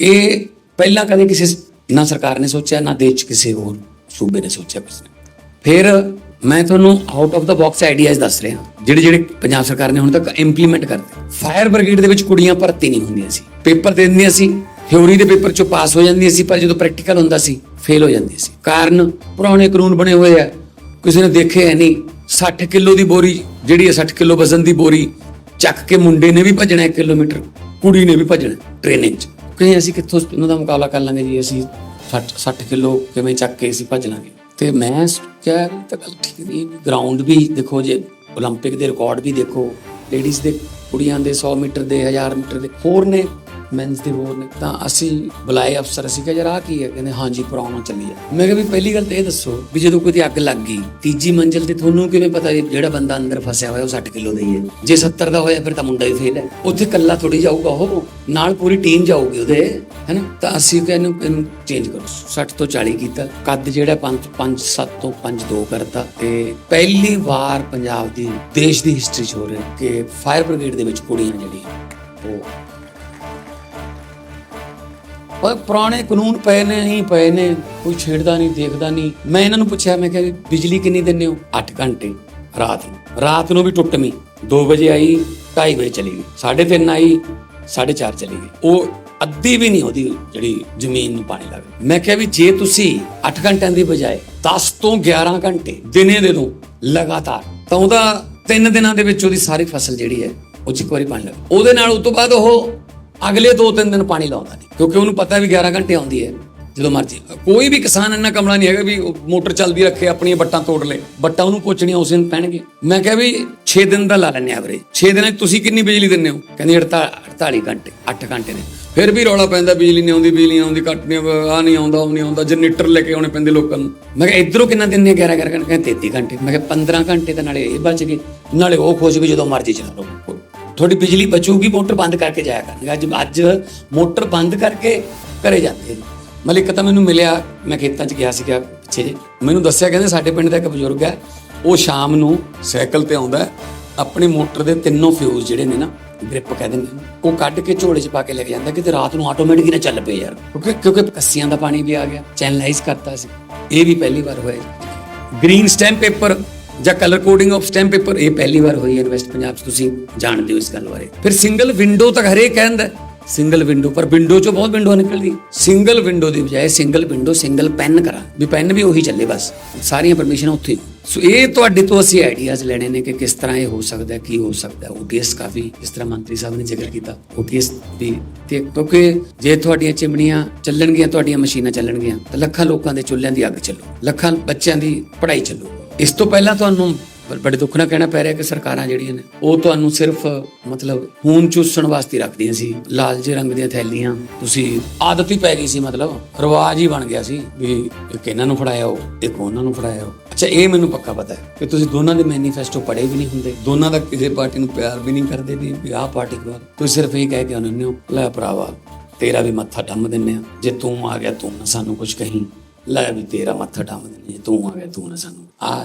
ਇਹ ਪਹਿਲਾਂ ਕਦੇ ਕਿਸੇ ਨਾ ਸਰਕਾਰ ਨੇ ਸੋਚਿਆ, ਨਾ ਦੇਸ਼ ਕਿਸੇ ਹੋਰ ਸੂਬੇ ਨੇ ਸੋਚਿਆ ਕਿਸੇ ਨੇ ਫਿਰ ਮੈਂ ਤੁਹਾਨੂੰ out of the box ideas ਦੱਸ ਰਿਹਾ ਜਿਹੜੇ ਜਿਹੜੇ ਪੰਜਾਬ ਸਰਕਾਰ ਨੇ ਹੁਣ ਤੱਕ ਇੰਪਲੀਮੈਂਟ ਕਰਤੇ ਫਾਇਰ ਬ੍ਰਿਗੇਡ ਦੇ ਵਿੱਚ ਕੁੜੀਆਂ ਭਰਤੀ ਨਹੀਂ ਹੁੰਦੀਆਂ ਸੀ। ਪੇਪਰ ਦੇ ਦਿੰਦੀਆਂ ਸੀ। ਥਿਉਰੀ ਦੇ ਪੇਪਰ ਚੋਂ ਪਾਸ ਹੋ ਜਾਂਦੀਆਂ ਸੀ, ਪਰ ਜਦੋਂ ਪ੍ਰੈਕਟੀਕਲ ਹੁੰਦਾ ਸੀ ਫੇਲ ਹੋ ਜਾਂਦੀਆਂ ਸੀ। ਕਾਰਨ ਪੁਰਾਣੇ ਕਾਨੂੰਨ ਬਣੇ ਹੋਏ ਆ। ਕਿਸੇ ਨੇ ਦੇਖੇ ਹੈ ਨਹੀਂ 60 ਕਿਲੋ ਦੀ ਬੋਰੀ, ਜਿਹੜੀ ਹੈ 60 ਕਿਲੋ ਵਜ਼ਨ ਦੀ ਬੋਰੀ, ਚੱਕ ਕੇ ਮੁੰਡੇ ਨੇ ਵੀ ਭੱਜਣਾ 1 ਕਿਲੋਮੀਟਰ, ਕੁੜੀ ਨੇ ਵੀ ਭੱਜਣਾ ਟ੍ਰੇਨਿੰਗ 'ਚ। ਕਹੀਂ ਅਸੀਂ ਕਿੱਥੋਂ ਉਹਨਾਂ ਦਾ ਮੁਕਾਬਲਾ ਕਰ ਲਾਂਗੇ ਜੀ ਅਸੀਂ 60 60 ਕਿਲੋ ਕਿਵੇਂ ਚੱਕ ਕੇ ਅਸੀਂ ਭੱਜ ਲਾਂਗੇ ਤੇ ਮੈਂ ਕਿਹਾ ਵੀ ਤਾਂ ਗੱਲ ਠੀਕ ਨਹੀਂ ਗਰਾਊਂਡ ਵੀ ਦੇਖੋ ਜੇ 올림픽 ਦੇ ਰਿਕਾਰਡ ਵੀ ਦੇਖੋ ਲੇਡੀਜ਼ ਦੇ ਕੁੜੀਆਂ ਦੇ 100 ਮੀਟਰ ਦੇ 1000 ਮੀਟਰ ਦੇ ਹੋਰ ਨੇ ਮੈਨਸ ਦੇ ਹੋਰ ਨੇ, ਤਾਂ ਅਸੀਂ ਬੁਲਾਏ ਅਫਸਰ, ਅਸੀਂ ਕਿਹਾ, ਯਾਰ, ਆਹ ਕੀ ਹੈ? ਕਹਿੰਦੇ, ਹਾਂਜੀ, ਪੁਰਾਣਾ ਚੱਲੀ ਆ ਮੈਂ ਕਿਹਾ, ਵੀ ਪਹਿਲੀ ਗੱਲ ਤਾਂ ਇਹ ਦੱਸੋ ਵੀ ਜਦੋਂ ਕੋਈ ਅੱਗ ਲੱਗ ਗਈ, ਤੀਜੀ ਮੰਜ਼ਿਲ ਤੇ ਤੁਹਾਨੂੰ ਕਿਵੇਂ ਪਤਾ ਵੀ ਜਿਹੜਾ ਬੰਦਾ ਅੰਦਰ ਫਸਿਆ ਹੋਇਆ, ਉਹ 60 ਕਿਲੋ ਦਾ ਹੀ ਹੈ? ਜੇ 70 ਦਾ ਹੋਇਆ, ਫਿਰ ਤਾਂ ਮੁੰਡਾ ਹੀ ਫੇਲ ਹੈ। ਉੱਥੇ ਕੱਲਾ ਥੋੜੀ ਜਾਊਗਾ ਉਹ, ਨਾਲ ਪੂਰੀ ਟੀਮ ਜਾਊਗੀ ਉਹਦੇ, ਹੈਨਾ? ਤਾਂ ਅਸੀਂ ਕਿ ਇਹਨੂੰ ਇਹਨੂੰ ਚੇਂਜ ਕਰੋ। 60 ਤੋਂ 40 ਕੀਤਾ। ਕੱਦ ਜਿਹੜਾ 5 5 7 ਤੋਂ 5 2 ਕਰਤਾ। ਤੇ ਪਹਿਲੀ ਵਾਰ ਪੰਜਾਬ ਦੀ, ਦੇਸ਼ ਦੀ ਹਿਸਟਰੀ 'ਚ ਹੋ ਰਿਹਾ ਕਿ ਫਾਇਰ ਬ੍ਰਿਗੇਡ ਦੇ ਵਿੱਚ ਕੁੜੀਆਂ ਜਿਹੜੀਆਂ, ਉਹ ਪਰ ਪੁਰਾਣੇ ਕਾਨੂੰਨ ਪਏ ਨੇ ਹੀ ਪਏ ਨੇ, ਕੋਈ ਛੇੜਦਾ ਨਹੀਂ, ਦੇਖਦਾ ਨਹੀਂ। ਮੈਂ ਇਹਨਾਂ ਨੂੰ ਪੁੱਛਿਆ, ਮੈਂ ਕਿਹਾ ਵੀ ਬਿਜਲੀ ਕਿੰਨੀ ਦਿੰਦੇ ਹੋ? 8 ਘੰਟੇ, ਰਾਤ ਨੂੰ। ਰਾਤ ਨੂੰ ਵੀ ਟੁੱਟਵੀਂ 2 ਵਜੇ ਆਈ 2:30 ਵਜੇ ਚਲੀ ਗਈ। 3:30 ਆਈ 4:30 ਚਲੀ ਗਈ। ਉਹ ਅੱਧੀ ਵੀ ਨਹੀਂ ਉਹਦੀ ਜਿਹੜੀ ਜ਼ਮੀਨ ਨੂੰ ਪਾਣੀ ਲੱਗ ਮੈਂ ਕਿਹਾ ਵੀ ਜੇ ਤੁਸੀਂ 8 ਘੰਟਿਆਂ ਦੀ ਬਜਾਏ 10 ਤੋਂ 11 ਘੰਟੇ ਦਿਨੇ ਦੇ ਦੋ ਲਗਾਤਾਰ, ਤਾਂ ਉਹਦਾ 3 ਦਿਨਾਂ ਦੇ ਵਿੱਚ ਉਹਦੀ ਸਾਰੀ ਫਸਲ ਜਿਹੜੀ ਹੈ, ਉਹ 'ਚ ਇੱਕ ਵਾਰੀ ਪਾਣੀ ਲੱਗ ਉਹਦੇ ਨਾਲ ਉਸ ਤੋਂ ਬਾਅਦ ਉਹ ਅਗਲੇ 2-3 ਦਿਨ ਪਾਣੀ ਲਾਉਂਦਾ ਨਹੀਂ, ਕਿਉਂਕਿ ਉਹਨੂੰ ਪਤਾ ਵੀ 11 ਘੰਟੇ ਆਉਂਦੀ ਹੈ, ਜਦੋਂ ਮਰਜ਼ੀ। ਕੋਈ ਵੀ ਕਿਸਾਨ ਇੰਨਾ ਕਮਲਾ ਨਹੀਂ ਹੈਗਾ ਵੀ ਮੋਟਰ ਚੱਲਦੀ ਰੱਖੇ, ਆਪਣੀਆਂ ਬੱਟਾਂ ਤੋੜ ਲੇ ਬੱਟਾਂ ਉਹਨੂੰ ਪੋਚਣੀਆਂ ਉਸ ਦਿਨ ਪੈਣਗੇ। ਮੈਂ ਕਿਹਾ ਵੀ 6 ਦਿਨ ਦਾ ਲਾ ਲੈਣੇ ਐਵਰੇਜ 6 ਦਿਨਾਂ 'ਚ ਤੁਸੀਂ ਕਿੰਨੀ ਬਿਜਲੀ ਦਿੰਦੇ ਹੋ? ਕਹਿੰਦੇ 48 ਘੰਟੇ 8 ਘੰਟੇ ਨੇ ਫਿਰ ਵੀ ਰੌਲਾ ਪੈਂਦਾ, ਬਿਜਲੀ ਨਹੀਂ ਆਉਂਦੀ, ਬਿਜਲੀ ਆਉਂਦੀ ਕੱਟ ਨਹੀਂ ਆ ਨਹੀਂ ਆਉਂਦਾ, ਉਹ ਨਹੀਂ ਆਉਂਦਾ ਜਨਰੇਟਰ ਲੈ ਕੇ ਆਉਣੇ ਪੈਂਦੇ ਲੋਕਾਂ ਨੂੰ। ਮੈਂ ਕਿਹਾ, ਇਧਰੋਂ ਕਿੰਨਾ ਦਿੰਦੇ 11 11 ਘੰਟੇ? ਕਹਿੰਦੇ 33 ਘੰਟੇ। ਮੈਂ ਕਿਹਾ 15 ਘੰਟੇ ਤਾਂ ਨਾਲੇ ਇਹ ਬਚ ਗਏ। ਨਾਲੇ ਉਹ ਖੁਸ਼ ਵੀ ਜਦੋਂ ਮਰਜ਼ੀ ਚਲਾ ਲਓ। ਤੁਹਾਡੀ ਬਿਜਲੀ ਬਚੂਗੀ, ਮੋਟਰ ਬੰਦ ਕਰਕੇ ਜਾਇਆ ਕਰਾਂਗੇ ਅੱਜ ਅੱਜ ਮੋਟਰ ਬੰਦ ਕਰਕੇ ਘਰੇ ਜਾਂਦੇ ਨੇ ਮਤਲਬ ਇੱਕ ਤਾਂ ਮੈਨੂੰ ਮਿਲਿਆ, ਮੈਂ ਖੇਤਾਂ 'ਚ ਗਿਆ ਸੀਗਾ ਪਿੱਛੇ ਜੇ। ਮੈਨੂੰ ਦੱਸਿਆ ਕਹਿੰਦੇ ਸਾਡੇ ਪਿੰਡ ਦਾ ਇੱਕ ਬਜ਼ੁਰਗ ਹੈ, ਉਹ ਸ਼ਾਮ ਨੂੰ ਸਾਈਕਲ ਤੇ ਆਉਂਦਾ ਆਪਣੇ ਮੋਟਰ ਦੇ ਤਿੰਨੋਂ ਫਿਊਜ਼ ਜਿਹੜੇ ਨੇ ਨਾ ਗ੍ਰਿਪ ਕਹਿ ਦਿੰਦੇ ਨੇ, ਉਹ ਕੱਢ ਕੇ ਝੋਲੇ 'ਚ ਪਾ ਕੇ ਲੈ ਕੇ ਜਾਂਦਾ, ਕਿਤੇ ਰਾਤ ਨੂੰ ਆਟੋਮੈਟਿਕ ਹੀ ਨਾ ਚੱਲ ਪਏ ਯਾਰ। ਕਿਉਂਕਿ ਕਿਉਂਕਿ ਕੱਸੀਆਂ ਦਾ ਪਾਣੀ ਵੀ ਆ ਗਿਆ ਚੈਨਲਾਈਜ਼ ਕਰਤਾ ਸੀ। ਇਹ ਵੀ ਪਹਿਲੀ ਵਾਰ ਹੋਇਆ ਜੀ। ਗ੍ਰੀਨ ਸਟੈਂਪ ਪੇਪਰ ਜਾਂ colour coding of stamp paper ਇਹ ਪਹਿਲੀ ਵਾਰ ਹੋਈ ਹੈ ਇਨਵੈਸਟ ਪੰਜਾਬ 'ਚ, ਤੁਸੀਂ ਜਾਣਦੇ ਹੋ ਇਸ ਗੱਲ ਬਾਰੇ। ਫਿਰ ਸਿੰਗਲ ਵਿੰਡੋ ਤੱਕ ਹਰੇਕ ਕਹਿੰਦਾ ਸਿੰਗਲ ਵਿੰਡੋ ਪਰ ਵਿੰਡੋ 'ਚੋਂ ਬਹੁਤ ਵਿੰਡੋ ਨਿਕਲਦੀ। ਸਿੰਗਲ ਵਿੰਡੋ ਦੀ ਬਜਾਏ ਸਿੰਗਲ ਵਿੰਡੋ ਸਿੰਗਲ ਪੈਨ ਕਰਾਂ। ਵੀ ਪੈਨ ਵੀ ਉਹੀ ਚੱਲੇ ਬਸ। ਸਾਰੀਆਂ ਪਰਮਿਸ਼ਨਾਂ ਉੱਥੇ। ਸੋ ਇਹ ਤੁਹਾਡੇ ਤੋਂ ਅਸੀਂ ਆਈਡੀਆਜ਼ ਲੈਣੇ ਨੇ ਕਿ ਕਿਸ ਤਰ੍ਹਾਂ ਇਹ ਹੋ ਸਕਦਾ ਕੀ ਹੋ ਸਕਦਾ ਓਟੀਐਸ ਕਾਫੀ ਇਸ ਤਰ੍ਹਾਂ ਮੰਤਰੀ ਸਾਹਿਬ ਨੇ ਜ਼ਿਕਰ ਕੀਤਾ। ਓਟੀਐਸ ਵੀ ਤੇ ਕਿਉਂਕਿ ਜੇ ਤੁਹਾਡੀਆਂ ਚਿਮਨੀਆਂ ਚੱਲਣਗੀਆਂ, ਤੁਹਾਡੀਆਂ ਮਸ਼ੀਨਾਂ ਚੱਲਣਗੀਆਂ, ਤਾਂ ਲੱਖਾਂ ਲੋਕਾਂ ਦੇ ਚੁੱਲ੍ਹਿਆਂ ਦੀ ਅੱਗ ਚੱਲੂ। ਲੱਖਾਂ ਬੱਚਿਆਂ ਦੀ ਪੜ੍ਹਾਈ ਚੱਲੂ। ਇਸ ਤੋਂ ਪਹਿਲਾਂ ਤੁਹਾਨੂੰ ਬੜੇ ਦੁੱਖ ਨਾਲ ਕਹਿਣਾ ਪੈ ਰਿਹਾ ਕਿ ਸਰਕਾਰਾਂ ਜਿਹੜੀਆਂ ਨੇ, ਉਹ ਤੁਹਾਨੂੰ ਸਿਰਫ, ਮਤਲਬ ਖੂਨ ਚੂਸਣ ਵਾਸਤੇ ਰੱਖਦੀਆਂ ਸੀ ਲਾਲ ਜਿਹੇ ਰੰਗ ਦੀਆਂ ਥੈਲੀਆਂ, ਤੁਸੀਂ ਆਦਤ ਹੀ ਪੈ ਗਈ ਸੀ, ਮਤਲਬ ਰਿਵਾਜ ਹੀ ਬਣ ਗਿਆ ਸੀ ਵੀ ਇੱਕ ਇਹਨਾਂ ਨੂੰ ਫੜਾਇਆ ਉਹ ਇੱਕ ਉਹਨਾਂ ਨੂੰ ਫੜਾਇਆ ਉਹ ਅੱਛਾ, ਇਹ ਮੈਨੂੰ ਪੱਕਾ ਪਤਾ ਹੈ ਕਿ ਤੁਸੀਂ ਦੋਨਾਂ ਦੇ ਮੈਨੀਫੈਸਟੋ ਪੜ੍ਹੇ ਵੀ ਨਹੀਂ ਹੁੰਦੇ, ਦੋਨਾਂ ਦਾ ਕਿਸੇ ਪਾਰਟੀ ਨੂੰ ਪਿਆਰ ਵੀ ਨਹੀਂ ਕਰਦੇ ਵੀ ਆਹ ਪਾਰਟੀ ਕੋਲ ਤੁਸੀਂ ਸਿਰਫ ਇਹ ਕਹਿ ਕੇ ਉਹਨਾਂ ਹੋ, ਲੈ ਭਰਾਵਾ, ਤੇਰਾ ਵੀ ਮੱਥਾ ਡੰਮ ਦਿੰਨੇ ਆ ਜੇ ਤੂੰ ਆ ਗਿਆ, ਤੂੰ ਨਾ ਸਾਨੂੰ ਕੁਝ ਕਹੀਂ। ਲੈ ਵੀ ਤੇਰਾ ਮੱਥਾ ਡੰਮ ਦਿੰਨੇ ਤੂੰ ਆ ਗਿਆ ਤੂੰ ਨਾ ਸਾਨੂੰ ਆ